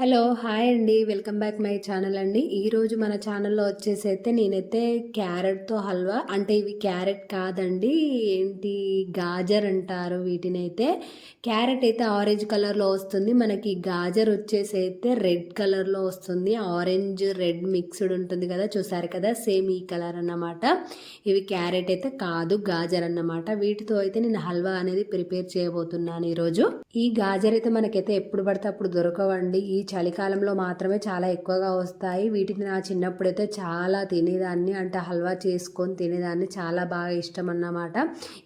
Hello hi అండి. Welcome back my channel అండి. ఈరోజు మన ఛానల్లో వచ్చేసి అయితే నేనైతే క్యారెట్తో హల్వా. అంటే ఇవి క్యారెట్ కాదండి ఏంటి గాజర్ అంటారు వీటిని అయితే క్యారెట్ అయితే ఆరెంజ్ కలర్లో వస్తుంది. మనకి గాజర్ వచ్చేసి అయితే రెడ్ కలర్లో వస్తుంది. ఆరెంజ్ రెడ్ మిక్స్డ్ ఉంటుంది కదా చూసారు కదా సేమ్ ఈ కలర్ అన్నమాట. ఇవి క్యారెట్ అయితే కాదు గాజర్ అన్నమాట. వీటితో అయితే నేను హల్వా అనేది ప్రిపేర్ చేయబోతున్నాను ఈరోజు. ఈ గాజర్ అయితే మనకైతే ఎప్పుడు పడితే అప్పుడు దొరకవండి. ఈ చలికాలంలో మాత్రమే చాలా ఎక్కువగా వస్తాయి. వీటిని నా చిన్నప్పుడైతే చాలా తినేదాన్ని. అంటే హల్వా చేసుకొని తినేదాన్ని చాలా బాగా ఇష్టం అన్నమాట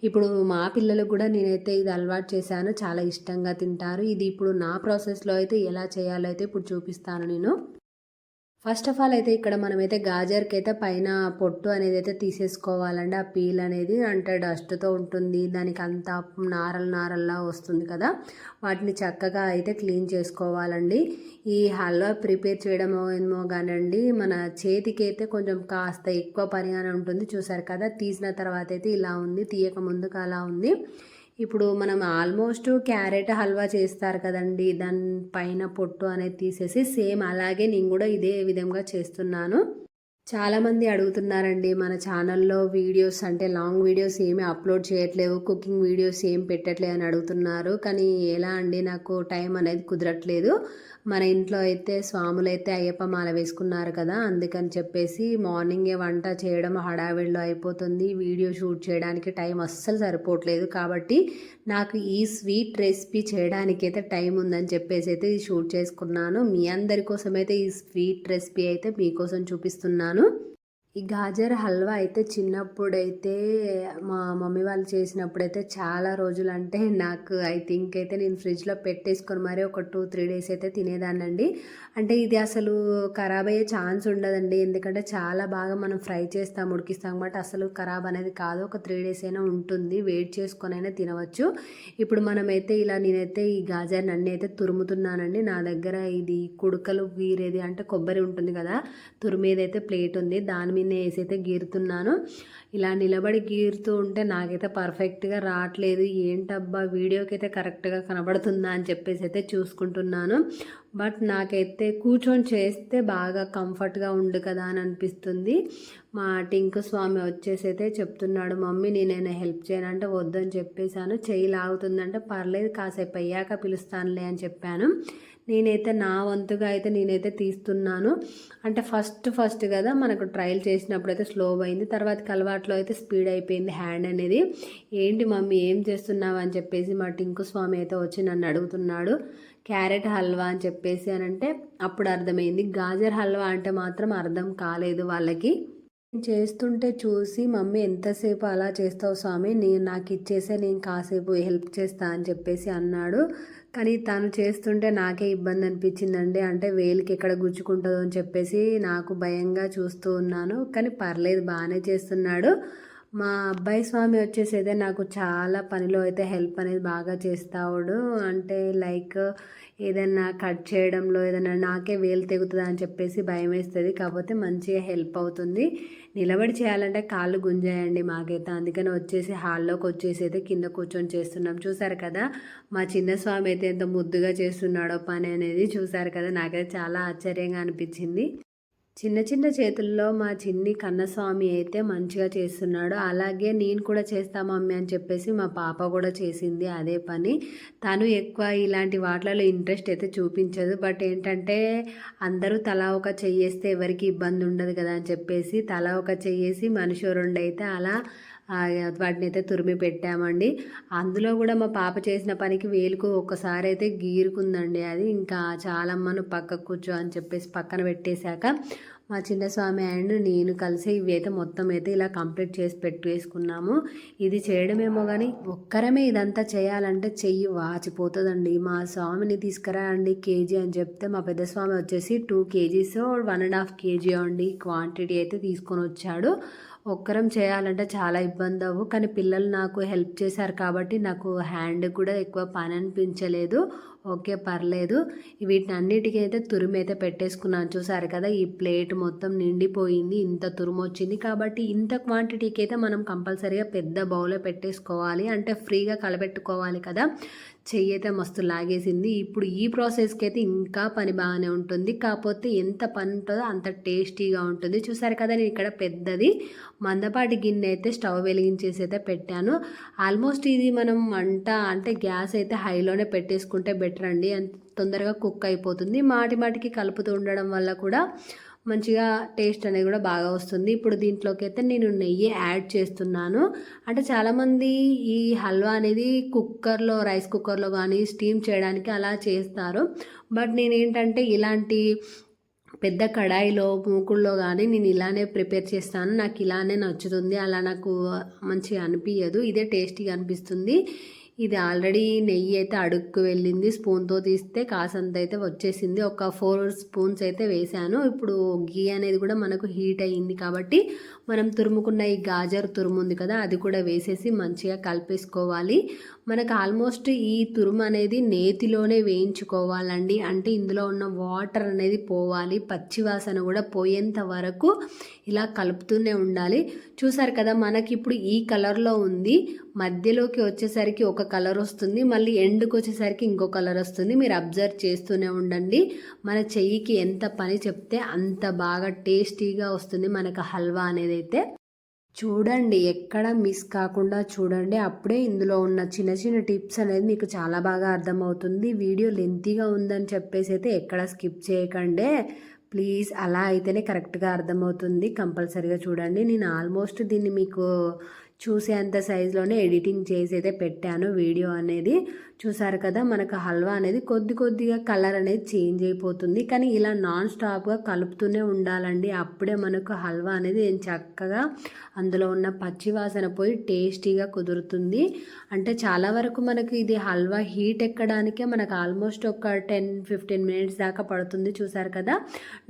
ఇప్పుడు మా పిల్లలకు కూడా నేనైతే ఇది అలవాటు చేశాను. చాలా ఇష్టంగా తింటారు. ఇది ఇప్పుడు నా ప్రాసెస్లో అయితే ఎలా చేయాలో అయితే ఇప్పుడు చూపిస్తాను నేను. ఫస్ట్ ఆఫ్ ఆల్ అయితే ఇక్కడ మనమైతే గాజర్కి అయితే పైన పొట్టు అనేది అయితే తీసేసుకోవాలండి. ఆ పీల్ అనేది అంటే డస్ట్తో ఉంటుంది. దానికి అంతా నారల్ నారల్లా వస్తుంది కదా. వాటిని చక్కగా అయితే క్లీన్ చేసుకోవాలండి. ఈ హల్వా ప్రిపేర్ చేయడమో ఏమో కానండి మన చేతికి అయితే కొంచెం కాస్త ఎక్కువ పని అని ఉంటుంది. చూసారు కదా తీసిన తర్వాత అయితే ఇలా ఉంది. తీయక ముందుకు అలా ఉంది. ఇప్పుడు మనం ఆల్మోస్ట్ క్యారెట్ హల్వా చేస్తారు కదండి దాని పైన పొట్టు అనేది తీసేసి సేమ్ అలాగే నేను కూడా ఇదే విధంగా చేస్తున్నాను. చాలామంది అడుగుతున్నారండి మన ఛానల్లో వీడియోస్ అంటే లాంగ్ వీడియోస్ ఏమీ అప్లోడ్ చేయట్లేవు కుకింగ్ వీడియోస్ ఏం పెట్టట్లేదు అని అడుగుతున్నారు. కానీ ఎలా అండి నాకు టైం అనేది కుదరట్లేదు. మన ఇంట్లో అయితే స్వాములు అయితే అయ్యప్ప మాల వేసుకున్నారు కదా అందుకని చెప్పేసి మార్నింగే వంట చేయడం హడావిడిలో అయిపోతుంది. వీడియో షూట్ చేయడానికి టైం అస్సలు సరిపోవట్లేదు కాబట్టి నాకు ఈ స్వీట్ రెసిపీ చేయడానికి అయితే టైం ఉందని చెప్పేసి అయితే షూట్ చేసుకున్నాను. మీ అందరి కోసం అయితే ఈ స్వీట్ రెసిపీ అయితే మీకోసం చూపిస్తున్నాను. Non? ఈ గాజర్ హల్వా అయితే చిన్నప్పుడైతే మా మమ్మీ వాళ్ళు చేసినప్పుడైతే చాలా రోజులు అంటే నాకు ఐ థింక్ అయితే నేను ఫ్రిడ్జ్లో పెట్టేసుకొని మరి ఒక టూ త్రీ డేస్ అయితే తినేదానండి అంటే ఇది అసలు ఖరాబ్ అయ్యే ఛాన్స్ ఉండదండి. ఎందుకంటే చాలా బాగా మనం ఫ్రై చేస్తాం ఉడికిస్తాం బట్ అసలు ఖరాబ్ అనేది కాదు. ఒక త్రీ డేస్ అయినా ఉంటుంది. వెయిట్ చేసుకొని అయినా తినవచ్చు. ఇప్పుడు మనమైతే ఇలా నేనైతే ఈ గాజర్ నన్ను అయితే తురుముతున్నానండి. నా దగ్గర ఇది కుడుకలు గీరేది అంటే కొబ్బరి ఉంటుంది కదా తురిమేదైతే ప్లేట్ ఉంది దాని మీద దీన్ని గీరుతున్నాను ఇలా నిలబడి గీరుతూ ఉంటే నాకైతే పర్ఫెక్ట్గా రావట్లేదు. ఏంటబ్బా వీడియోకి అయితే కరెక్ట్గా కనబడుతుందా అని చెప్పేసి అయితే చూసుకుంటున్నాను. బట్ నాకైతే కూర్చొని చేస్తే బాగా కంఫర్ట్గా ఉండు కదా అని అనిపిస్తుంది. మా టింకు స్వామి వచ్చేసి అయితే చెప్తున్నాడు మమ్మీ నేనైనా హెల్ప్ చేయనంటే వద్దని చెప్పేశాను. చెయ్యి లాగుతుందంటే పర్లేదు కాసేపు అయ్యాక పిలుస్తానులే అని చెప్పాను. నేనైతే నా వంతుగా అయితే నేనైతే తీస్తున్నాను. అంటే ఫస్ట్ ఫస్ట్ కదా మనకు ట్రయల్ చేసినప్పుడు అయితే స్లో అయింది. తర్వాత అలవాట్లో అయితే స్పీడ్ అయిపోయింది హ్యాండ్ అనేది. ఏంటి మమ్మీ ఏం చేస్తున్నావు? అని చెప్పేసి మా టింకు స్వామి అయితే వచ్చి నన్ను అడుగుతున్నాడు. క్యారెట్ హల్వా అని చెప్పేసి అని అంటే అప్పుడు అర్థమైంది. గాజర్ హల్వా అంటే మాత్రం అర్థం కాలేదు వాళ్ళకి. చేస్తుంటే చూసి మమ్మీ ఎంతసేపు అలా చేస్తావు స్వామి? నేను నాకు ఇచ్చేసే నేను కాసేపు హెల్ప్ చేస్తా అని చెప్పేసి అన్నాడు. కానీ తను చేస్తుంటే నాకే ఇబ్బంది అనిపించిందండి. అంటే వేలికి ఎక్కడ గుచ్చుకుంటుందో అని చెప్పేసి నాకు భయంగా చూస్తూ ఉన్నాను. కానీ పర్లేదు బాగానే చేస్తున్నాడు. మా అబ్బాయి స్వామి వచ్చేసి అయితే నాకు చాలా పనిలో అయితే హెల్ప్ అనేది బాగా చేస్తాడు అంటే లైక్ ఏదైనా కట్ చేయడంలో ఏదైనా నాకే వేలు తెగుతుందా అని చెప్పేసి భయం వేస్తుంది కాకపోతే మంచిగా హెల్ప్ అవుతుంది. నిలబడి చేయాలంటే కాళ్ళు గుంజాయండి మాకైతే. అందుకని వచ్చేసి హాల్లోకి వచ్చేసి అయితే కింద కూర్చొని చేస్తున్నాం. చూసారు కదా? మా చిన్న స్వామి అయితే ఎంత ముద్దుగా చేస్తున్నాడో పని అనేది చూసారు కదా? నాకైతే చాలా ఆశ్చర్యంగా అనిపించింది. చిన్న చిన్న చేతుల్లో మా చిన్ని కన్నస్వామి అయితే మంచిగా చేస్తున్నాడు. అలాగే నేను కూడా చేస్తా మమ్మీ అని చెప్పేసి మా పాప కూడా చేసింది అదే పని. తను ఎక్కువ ఇలాంటి వాటిలలో ఇంట్రెస్ట్ అయితే చూపించదు. బట్ ఏంటంటే అందరూ తలా ఒక చెయ్యేస్తే ఎవరికి ఇబ్బంది ఉండదు కదా అని చెప్పేసి తలా ఒక చెయ్యేసి మనిషి రెండు అయితే అలా వాటిని అయితే తురిమి పెట్టామండి. అందులో కూడా మా పాప చేసిన పనికి వేలుకు ఒక్కసారి అయితే గీరుకుందండి అది. ఇంకా చాలమ్మను పక్క కూర్చో అని చెప్పేసి పక్కన పెట్టేశాక మా చిన్న స్వామి అండ్ నేను కలిసి ఇవి అయితే మొత్తం అయితే ఇలా కంప్లీట్ చేసి పెట్టేసుకున్నాము ఇది చేయడమేమో కానీ ఒక్కరమే ఇదంతా చేయాలంటే చెయ్యి వాచిపోతుందండి. మా స్వామిని తీసుకురా అండి కేజీ అని చెప్తే మా పెద్ద స్వామి వచ్చేసి two kgs one and half kg అండి. క్వాంటిటీ అయితే తీసుకొని వచ్చాడు. ఒక్కరం చేయాలంటే చాలా ఇబ్బంది అవ్వు కానీ పిల్లలు నాకు హెల్ప్ చేశారు కాబట్టి నాకు హ్యాండ్ కూడా ఎక్కువ పని అనిపించలేదు. ఓకే పర్లేదు. వీటిని అన్నిటికీ అయితే తురుము అయితే పెట్టేసుకున్నాను. చూసారు కదా ఈ ప్లేట్ మొత్తం నిండిపోయింది. ఇంత తురుము వచ్చింది కాబట్టి ఇంత క్వాంటిటీకి అయితే మనం కంపల్సరీగా పెద్ద బౌల్లో పెట్టేసుకోవాలి. అంటే ఫ్రీగా కలబెట్టుకోవాలి కదా. చెయ్యి అయితే మస్తు లాగేసింది. ఇప్పుడు ఈ ప్రాసెస్కి అయితే ఇంకా పని బాగానే ఉంటుంది. కాకపోతే ఎంత పని ఉంటుందో అంత టేస్టీగా ఉంటుంది. చూసారు కదా నేను ఇక్కడ పెద్దది మందపాటి గిన్నె అయితే స్టవ్ వెలిగించేసి అయితే పెట్టాను. ఆల్మోస్ట్ ఇది మనం వంట అంటే గ్యాస్ అయితే హైలోనే పెట్టేసుకుంటే బెటర్ అండి తొందరగా కుక్ అయిపోతుంది. మాటి మాటికి కలుపుతూ ఉండడం వల్ల కూడా మంచిగా టేస్ట్ అనేది కూడా బాగా వస్తుంది. ఇప్పుడు దీంట్లోకి అయితే నేను నెయ్యి యాడ్ చేస్తున్నాను. అంటే చాలామంది ఈ హల్వా అనేది కుక్కర్లో రైస్ కుక్కర్లో కానీ స్టీమ్ చేయడానికి అలా చేస్తారు. బట్ నేనేంటంటే ఇలాంటి పెద్ద కడాయిలో మూకుల్లో కానీ నేను ఇలానే ప్రిపేర్ చేస్తాను. నాకు ఇలానే నచ్చుతుంది. అలా నాకు మంచిగా అనిపించదు ఇదే టేస్టీగా అనిపిస్తుంది. ఇది ఆల్రెడీ నెయ్యి అయితే అడుక్కు వెళ్ళింది. స్పూన్తో తీస్తే కాసంత అయితే వచ్చేసింది. ఒక ఫోర్ స్పూన్స్ అయితే వేసాను ఇప్పుడు గీ అనేది కూడా మనకు హీట్ అయ్యింది కాబట్టి మనం తురుముకున్న ఈ గాజర్ తురుము ఉంది కదా అది కూడా వేసేసి మంచిగా కలిపేసుకోవాలి. మనకు ఆల్మోస్ట్ ఈ తురుము అనేది నేతిలోనే వేయించుకోవాలండి. అంటే ఇందులో ఉన్న వాటర్ అనేది పోవాలి. పచ్చివాసన కూడా పోయేంత వరకు ఇలా కలుపుతూనే ఉండాలి. చూసారు కదా మనకి ఇప్పుడు ఈ కలర్లో ఉంది. మధ్యలోకి వచ్చేసరికి ఒక కలర్ వస్తుంది మళ్ళీ ఎండ్కి వచ్చేసరికి ఇంకో కలర్ వస్తుంది. మీరు అబ్జర్వ్ చేస్తూనే ఉండండి. మన చెయ్యికి ఎంత పని చెప్తే అంత బాగా టేస్టీగా వస్తుంది మనకు హల్వా అనేది అయితే చూడండి ఎక్కడ మిస్ కాకుండా చూడండి. అప్పుడే ఇందులో ఉన్న చిన్న చిన్న టిప్స్ అనేది మీకు చాలా బాగా అర్థమవుతుంది. వీడియో లెంతీగా ఉందని చెప్పేసి అయితే ఎక్కడ స్కిప్ చేయకండి. ప్లీజ్ అలా అయితేనే కరెక్ట్గా అర్థమవుతుంది. కంపల్సరీగా చూడండి. నేను ఆల్మోస్ట్ దీన్ని మీకు చూసేంత సైజులోనే ఎడిటింగ్ చేసి అయితే పెట్టాను వీడియో అనేది. చూసారు కదా మనకు హల్వా అనేది కొద్ది కొద్దిగా కలర్ అనేది చేంజ్ అయిపోతుంది. కానీ ఇలా నాన్ స్టాప్గా కలుపుతూనే ఉండాలండి. అప్పుడే మనకు హల్వా అనేది నేను చక్కగా అందులో ఉన్న పచ్చి వాసన పోయి టేస్టీగా కుదురుతుంది. అంటే చాలా వరకు మనకి ఇది హల్వా హీట్ ఎక్కడానికే మనకు ఆల్మోస్ట్ ఒక టెన్ ఫిఫ్టీన్ మినిట్స్ దాకా పడుతుంది. చూసారు కదా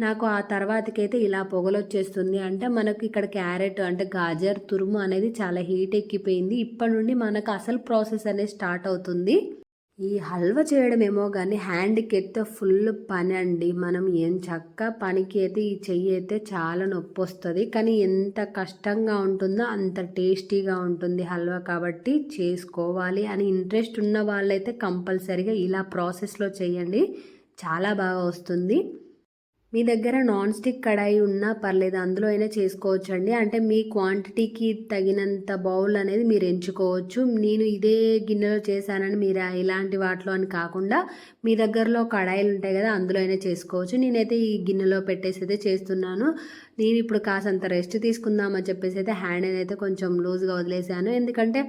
నాకు ఆ తర్వాతకైతే ఇలా పొగలు వచ్చేస్తుంది అంటే మనకు ఇక్కడ క్యారెట్ అంటే గాజర్ తురుము అనేది చాలా చాలా హీట్ ఎక్కిపోయింది. ఇప్పటి నుండి మనకు అసలు ప్రాసెస్ అనేది స్టార్ట్ అవుతుంది. ఈ హల్వా చేయడం ఏమో కానీ హ్యాండ్కి అయితే ఫుల్ పని అండి మనం ఏం చక్క పనికి అయితే ఈ చెయ్యి అయితే చాలా నొప్పి వస్తుంది కానీ ఎంత కష్టంగా ఉంటుందో అంత టేస్టీగా ఉంటుంది హల్వా కాబట్టి చేసుకోవాలి అని ఇంట్రెస్ట్ ఉన్న వాళ్ళైతే కంపల్సరీగా ఇలా ప్రాసెస్లో చేయండి. చాలా బాగా వస్తుంది. మీ దగ్గర నాన్ స్టిక్ కడాయి ఉన్నా పర్లేదు అందులో అయినా చేసుకోవచ్చు అండి అంటే మీ క్వాంటిటీకి తగినంత బౌల్ అనేది మీరు ఎంచుకోవచ్చు. నేను ఇదే గిన్నెలో చేశానని మీరు ఇలాంటి వాటిలో అని కాకుండా మీ దగ్గరలో కడాయిలు ఉంటాయి కదా అందులో అయినా చేసుకోవచ్చు. నేనైతే ఈ గిన్నెలో పెట్టేసి అయితే చేస్తున్నాను. నేను ఇప్పుడు కాసంత రెస్ట్ తీసుకుందామని చెప్పేసి అయితే హ్యాండ్ అయితే కొంచెం లూజ్గా వదిలేసాను. ఎందుకంటే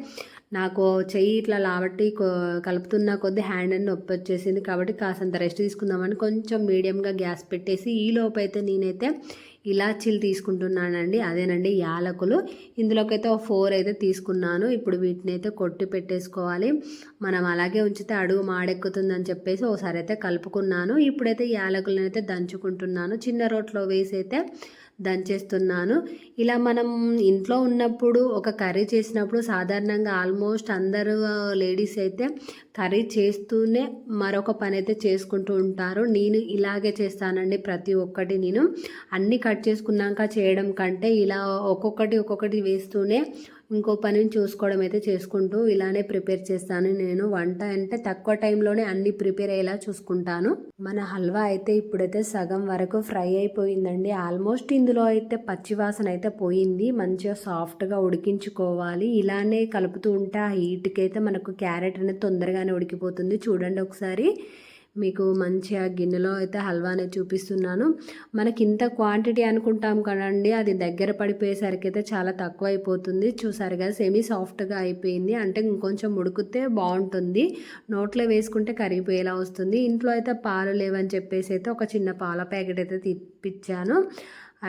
నాకు చెయ్యి ఇట్లా లాబట్టి కలుపుతున్న కొద్దీ హ్యాండ్ అని నొప్పి వచ్చేసింది కాబట్టి కాసంత రెస్ట్ తీసుకుందామని కొంచెం మీడియంగా గ్యాస్ పెట్టేసి ఈ లోపు అయితే నేనైతే ఇలాచీలు తీసుకుంటున్నానండి అదేనండి యాలకులు. ఇందులోకైతే ఒక ఫోర్ అయితే తీసుకున్నాను. ఇప్పుడు వీటిని అయితే కొట్టి పెట్టేసుకోవాలి. మనం అలాగే ఉంచితే అడుగు మాడెక్కుతుందని చెప్పేసి ఒకసారి అయితే కలుపుకున్నాను. ఇప్పుడైతే యాలకులను అయితే దంచుకుంటున్నాను. చిన్న రోట్లో వేసి అయితే దంచేస్తున్నాను. ఇలా మనం ఇంట్లో ఉన్నప్పుడు ఒక కర్రీ చేసినప్పుడు సాధారణంగా ఆల్మోస్ట్ అందరూ లేడీస్ అయితే కర్రీ చేస్తూనే మరొక పని అయితే చేసుకుంటూ ఉంటారు. నేను ఇలాగే చేస్తానండి ప్రతి ఒక్కటి నేను. అన్నీ కట్ చేసుకున్నాక చేయడం కంటే ఇలా ఒక్కొక్కటి ఒక్కొక్కటి వేస్తూనే ఇంకో పనిని చూసుకోవడం అయితే చేసుకుంటూ ఇలానే ప్రిపేర్ చేస్తాను. నేను వంట అంటే తక్కువ టైంలోనే అన్ని ప్రిపేర్ అయ్యేలా చూసుకుంటాను. మన హల్వా అయితే ఇప్పుడైతే సగం వరకు ఫ్రై అయిపోయిందండి. ఆల్మోస్ట్ ఇందులో అయితే పచ్చివాసన అయితే పోయింది. మంచిగా సాఫ్ట్గా ఉడికించుకోవాలి. ఇలానే కలుపుతూ ఉంటే ఆ హీట్కి అయితే మనకు క్యారెట్ అనేది తొందరగానే ఉడికిపోతుంది. చూడండి ఒకసారి. మీకు మంచిగా గిన్నెలో అయితే హల్వా అనేది చూపిస్తున్నాను. మనకి ఇంత క్వాంటిటీ అనుకుంటాం కదండి అది దగ్గర పడిపోయేసరికి అయితే చాలా తక్కువ అయిపోతుంది చూసారు కదా సెమీ సాఫ్ట్గా అయిపోయింది. అంటే ఇంకొంచెం ఉడికితే బాగుంటుంది. నోట్లో వేసుకుంటే కరిగిపోయేలా వస్తుంది. ఇంట్లో అయితే పాలు లేవని చెప్పేసి అయితే ఒక చిన్న పాల ప్యాకెట్ అయితే తిప్పించాను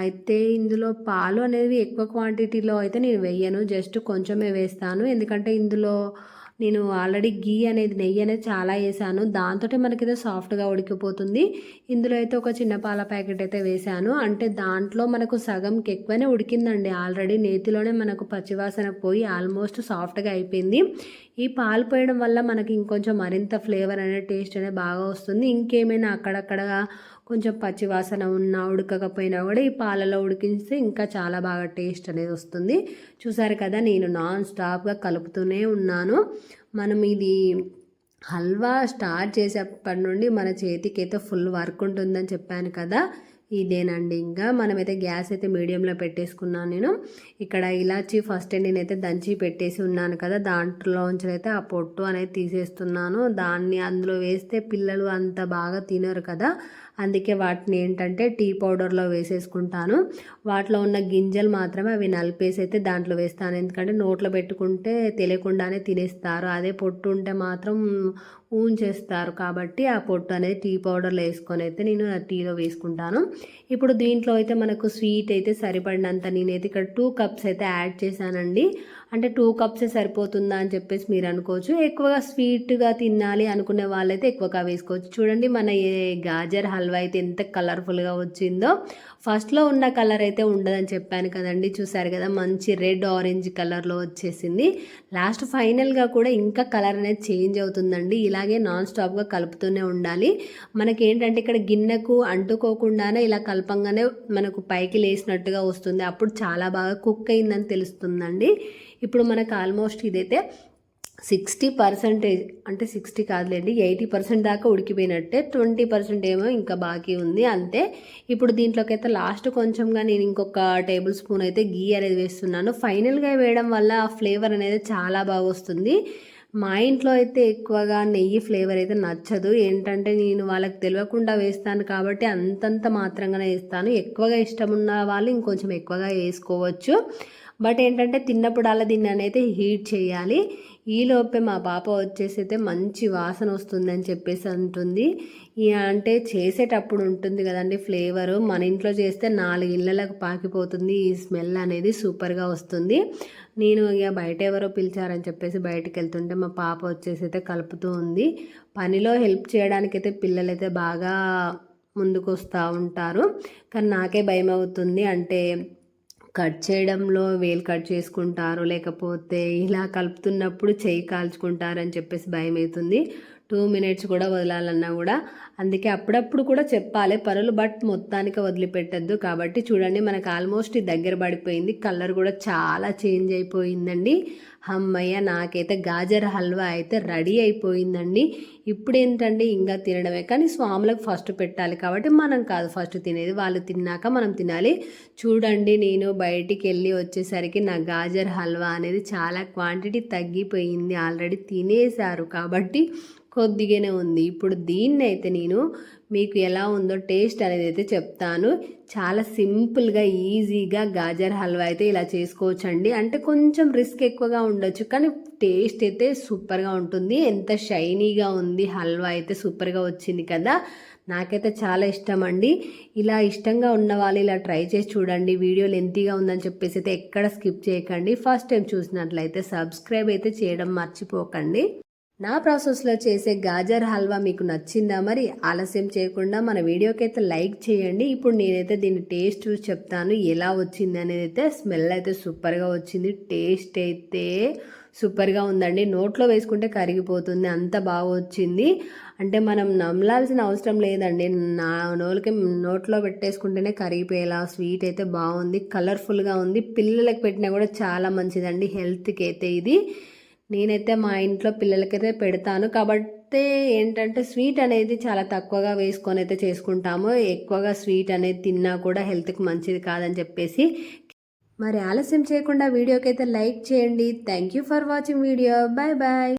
అయితే ఇందులో పాలు అనేవి ఎక్కువ క్వాంటిటీలో అయితే నేను వేయను. జస్ట్ కొంచెమే వేస్తాను. ఎందుకంటే ఇందులో నేను ఆల్రెడీ గీ అనేది నెయ్యి అనేది చాలా వేసాను. దాంతో మనకైతే సాఫ్ట్గా ఉడికిపోతుంది. ఇందులో అయితే ఒక చిన్న పాల ప్యాకెట్ అయితే వేసాను. అంటే దాంట్లో మనకు సగంకి ఎక్కువనే ఉడికిందండి. ఆల్రెడీ నేతిలోనే మనకు పచ్చివాసన పోయి ఆల్మోస్ట్ సాఫ్ట్గా అయిపోయింది. ఈ పాలు పోయడం వల్ల మనకి ఇంకొంచెం మరింత ఫ్లేవర్ అనే టేస్ట్ అనేది బాగా వస్తుంది. ఇంకేమైనా అక్కడక్కడ కొంచెం పచ్చివాసన ఉన్నా ఉడకకపోయినా కూడా ఈ పాలలో ఉడికిస్తే ఇంకా చాలా బాగా టేస్ట్ అనేది వస్తుంది. చూసారు కదా నేను నాన్ స్టాప్గా కలుపుతూనే ఉన్నాను. మనం ఇది హల్వా స్టార్ట్ చేసేప్పటి నుండి మన చేతికి అయితే ఫుల్ వర్క్ ఉంటుందని చెప్పాను కదా ఇదేనండి. ఇంకా మనమైతే గ్యాస్ అయితే మీడియంలో పెట్టేసుకున్నాను నేను. ఇక్కడ ఇలాచి ఫస్ట్ నేనైతే దంచి పెట్టేసి ఉన్నాను కదా దాంట్లోంచి అయితే ఆ పొట్టు అనేది తీసేస్తున్నాను. దాన్ని అందులో వేస్తే పిల్లలు అంత బాగా తినరు కదా అందుకే వాటిని ఏంటంటే టీ పౌడర్లో వేసేసుకుంటాను. వాటిలో ఉన్న గింజలు మాత్రమే అవి నలిపేసి అయితే దాంట్లో వేస్తాను. ఎందుకంటే నోట్లో పెట్టుకుంటే తెలియకుండానే తినేస్తారు. అదే పొట్టు ఉంటే మాత్రం ఊంచేస్తారు. కాబట్టి ఆ పొట్టు అనేది టీ పౌడర్లో వేసుకొని అయితే నేను ఆ టీలో వేసుకుంటాను. ఇప్పుడు దీంట్లో అయితే మనకు స్వీట్ అయితే సరిపడినంత నేనైతే ఇక్కడ టూ కప్స్ అయితే యాడ్ చేశానండి. అంటే టూ కప్సే సరిపోతుందా అని చెప్పేసి మీరు అనుకోవచ్చు. ఎక్కువగా స్వీట్గా తినాలి అనుకునే వాళ్ళైతే ఎక్కువగా వేసుకోవచ్చు. చూడండి మన ఏ గాజర్ హల్వా అయితే ఎంత కలర్ఫుల్గా వచ్చిందో. ఫస్ట్లో ఉన్న కలర్ అయితే ఉండదని చెప్పాను కదండి. చూసారు కదా మంచి రెడ్ ఆరెంజ్ కలర్లో వచ్చేసింది. లాస్ట్ ఫైనల్గా కూడా ఇంకా కలర్ అనేది చేంజ్ అవుతుందండి. ఇలా ఇలాగే నాన్ స్టాప్గా కలుపుతూనే ఉండాలి. మనకి ఏంటంటే ఇక్కడ గిన్నెకు అంటుకోకుండానే ఇలా కలపంగానే మనకు పైకి లేసినట్టుగా వస్తుంది. అప్పుడు చాలా బాగా కుక్ అయిందని తెలుస్తుందండి. ఇప్పుడు మనకు ఆల్మోస్ట్ ఇదైతే సిక్స్టీ పర్సెంటేజ్ అంటే సిక్స్టీ కాదులేండి ఎయిటీ పర్సెంట్ దాకా ఉడికిపోయినట్టే ట్వంటీ పర్సెంట్ ఏమో ఇంకా బాకీ ఉంది అంతే. ఇప్పుడు దీంట్లోకి అయితే లాస్ట్ కొంచెంగా నేను ఇంకొక టేబుల్ స్పూన్ అయితే గీ అనేది వేస్తున్నాను. ఫైనల్గా వేయడం వల్ల ఆ ఫ్లేవర్ అనేది చాలా బాగా వస్తుంది. మా ఇంట్లో అయితే ఎక్కువగా నెయ్యి ఫ్లేవర్ అయితే నచ్చదు. ఏంటంటే నేను వాళ్ళకి తెలియకుండా వేస్తాను కాబట్టి అంతంత మాత్రంగానే వేస్తాను. ఎక్కువగా ఇష్టం ఉన్న వాళ్ళు ఇంకొంచెం ఎక్కువగా వేసుకోవచ్చు. బట్ ఏంటంటే తిన్నప్పుడు అలా దీన్ని అనేది హీట్ చేయాలి. ఈలోపే మా పాప వచ్చేసి అయితే మంచి వాసన వస్తుందని చెప్పేసి అంటుంది. అంటే చేసేటప్పుడు ఉంటుంది కదండి ఫ్లేవరు. మన ఇంట్లో చేస్తే నాలుగు ఇళ్ళలకు పాకిపోతుంది. ఈ స్మెల్ అనేది సూపర్గా వస్తుంది. నేను ఇక బయట ఎవరో పిలిచారని చెప్పేసి బయటకు వెళ్తుంటే మా పాప వచ్చేసి అయితే కలుపుతూ ఉంది. పనిలో హెల్ప్ చేయడానికైతే పిల్లలైతే బాగా ముందుకు వస్తూ ఉంటారు. కానీ నాకే భయం అవుతుంది అంటే కట్ చేయడంలో వేలు కట్ చేసుకుంటారు లేకపోతే ఇలా కలుపుతున్నప్పుడు చేయి కాల్చుకుంటారు అని చెప్పేసి భయం అవుతుంది టూ మినిట్స్ కూడా వదలాలన్నా కూడా అందుకే అప్పుడప్పుడు కూడా చెప్పాలి. పనులు బట్ మొత్తానికి వదిలిపెట్టద్దు కాబట్టి చూడండి మనకు ఆల్మోస్ట్ దగ్గర పడిపోయింది. కలర్ కూడా చాలా చేంజ్ అయిపోయిందండి. అమ్మయ్య నాకైతే గాజర్ హల్వా అయితే రెడీ అయిపోయిందండి. ఇప్పుడు ఏంటండి ఇంకా తినడమే. కానీ స్వాములకు ఫస్ట్ పెట్టాలి కాబట్టి మనం కాదు. ఫస్ట్ తినేది వాళ్ళు తిన్నాక మనం తినాలి. చూడండి నేను బయటికి వెళ్ళి వచ్చేసరికి నా గాజర్ హల్వా అనేది చాలా క్వాంటిటీ తగ్గిపోయింది. ఆల్రెడీ తినేశారు కాబట్టి కొద్దిగానే ఉంది. ఇప్పుడు దీన్ని అయితే నేను మీకు ఎలా ఉందో టేస్ట్ అనేది అయితే చెప్తాను. చాలా సింపుల్గా ఈజీగా గాజర్ హల్వా అయితే ఇలా చేసుకోవచ్చండి. అంటే కొంచెం రిస్క్ ఎక్కువగా ఉండొచ్చు కానీ టేస్ట్ అయితే సూపర్గా ఉంటుంది. ఎంత షైనీగా ఉంది హల్వా అయితే సూపర్గా వచ్చింది కదా. నాకైతే చాలా ఇష్టం అండి ఇలా ఇష్టంగా ఉన్న వాళ్ళు ఇలా ట్రై చేసి చూడండి. వీడియో లెంతీగా ఉందని చెప్పేసి అయితే ఎక్కడ స్కిప్ చేయకండి. ఫస్ట్ టైం చూసినట్లయితే సబ్స్క్రైబ్ అయితే చేయడం మర్చిపోకండి. నా ప్రాసెస్లో చేసే గాజర్ హల్వా మీకు నచ్చిందా మరి ఆలస్యం చేయకుండా మన వీడియోకి అయితే లైక్ చేయండి. ఇప్పుడు నేనైతే దీని టేస్ట్ చూసి చెప్తాను. ఎలా వచ్చింది అనేది అయితే స్మెల్ అయితే సూపర్గా వచ్చింది. టేస్ట్ అయితే సూపర్గా ఉందండి. నోట్లో వేసుకుంటే కరిగిపోతుంది. అంత బాగా వచ్చింది. అంటే మనం నమ్మలాల్సిన అవసరం లేదండి. నా నోలకి నోట్లో పెట్టేసుకుంటేనే కరిగిపోయేలా స్వీట్ అయితే బాగుంది. కలర్ఫుల్గా ఉంది. పిల్లలకు పెట్టినా కూడా చాలా మంచిదండి. హెల్త్కి అయితే ఇది. నేనైతే మా ఇంట్లో పిల్లలకైతే పెడతాను. కాబట్టి ఏంటంటే స్వీట్ అనేది చాలా తక్కువగా వేసుకొని అయితే చేసుకుంటాము. ఎక్కువగా స్వీట్ అనేది తిన్నా కూడా హెల్త్కి మంచిది కాదని చెప్పేసి. మరి ఆలస్యం చేయకుండా వీడియోకి అయితే లైక్ చేయండి. Thank you for watching video. Bye bye